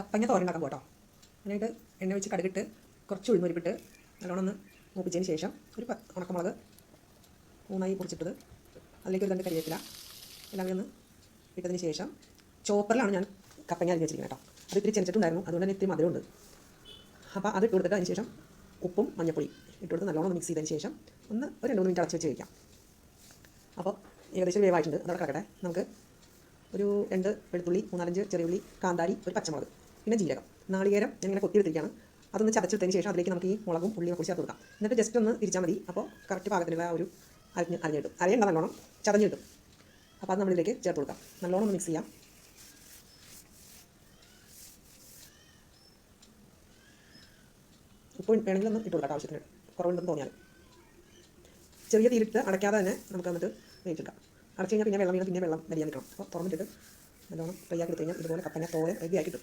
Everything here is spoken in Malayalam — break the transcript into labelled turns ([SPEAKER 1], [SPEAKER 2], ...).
[SPEAKER 1] കപ്പങ്ങ തോരൻ ഉണ്ടാക്കാൻ പോട്ടോ അതിനായിട്ട് എണ്ണ വെച്ച് കടുകിട്ട് കുറച്ച് ഉഴുന്നുരിപ്പിട്ട് നല്ലോണം ഒന്ന് മൂപ്പിച്ചതിന് ശേഷം ഒരു ഉണക്കമുളക് മൂന്നായി പൊടിച്ചിട്ടത് അതിലേക്ക് ഒരു രണ്ട് കരിവേപ്പില എല്ലാം കൂടി ഒന്ന് ഇട്ടതിന് ശേഷം ചോപ്പറിലാണ് ഞാൻ കപ്പങ്ങ അരിഞ്ഞ് വെച്ചിരിക്കുന്നത് കേട്ടോ. അത് ഇത്തിരി ചെനച്ചിട്ടുണ്ടായിരുന്നു. അതുകൊണ്ട് തന്നെ ഇത്തിരി മധുരമുണ്ട്. അപ്പോൾ അത് ഇട്ട് കൊടുത്തിട്ട് അതിന് ശേഷം ഉപ്പും മഞ്ഞപ്പൊടി ഇട്ട് കൊടുത്ത് നല്ലോണം മിക്സ് ചെയ്തതിന് ശേഷം ഒന്ന് ഒരു രണ്ട് മിനിറ്റ് അടച്ച് വെച്ച് കഴിക്കാം അപ്പോൾ ഏകദേശം വേവായിട്ടുണ്ട്. അതവിടെ കിടക്കട്ടെ നമുക്ക് ഒരു രണ്ട് വെളുത്തുള്ളി മൂന്നാലഞ്ച് ചെറിയുള്ളി കാന്താരി ഒരു പച്ചമുളക്. പിന്നെ ജീരകം. നാളികേരം ഞാൻ ഇങ്ങനെ കൊത്തിയെടുത്തിരിക്കുകയാണ്. അതൊന്ന് ചതച്ചെടുത്തതിന് ശേഷം അതിലേക്ക് നമുക്ക് ഈ മുളകും ഉള്ളിയും ഒക്കെ ചേർത്ത് കൊടുക്കാം. എന്നിട്ട് ജസ്റ്റ് ഒന്ന് തിരിച്ചാൽ മതി. അപ്പോൾ കറക്റ്റ് പാകത്തിനുള്ള ഒരു അരിഞ്ഞ് അരിഞ്ഞ് കിട്ടും. അരിയേണ്ട നല്ലോണം ചതഞ്ഞ് കിട്ടും. അപ്പോൾ അത് നമ്മളിതിലേക്ക് ചേർത്ത് കൊടുക്കാം. നല്ലോണം ഒന്ന് മിക്സ് ചെയ്യാം. ഉപ്പ് വേണമെങ്കിൽ ഒന്ന് ഇട്ട് കൊടുക്കാം ആവശ്യത്തിന്. കുറവുണ്ടെന്ന് തോന്നിയാൽ ചെറിയ തീരിട്ട് അടയ്ക്കാതെ തന്നെ നമുക്ക് എന്നിട്ട് വേവിച്ചെടുക്കാം. അടച്ചു കഴിഞ്ഞാൽ പിന്നെ വെള്ളം വീണ് പിന്നെ വെള്ളം വലിയാൻ നിൽക്കണം. അപ്പോൾ തുറന്നിട്ടിട്ട് നല്ലോണം ഫ്രൈ ആക്കി കഴിഞ്ഞാൽ ഇതുപോലെ കപ്പനെ തോരൻ റെഡി ആക്കി കിട്ടും.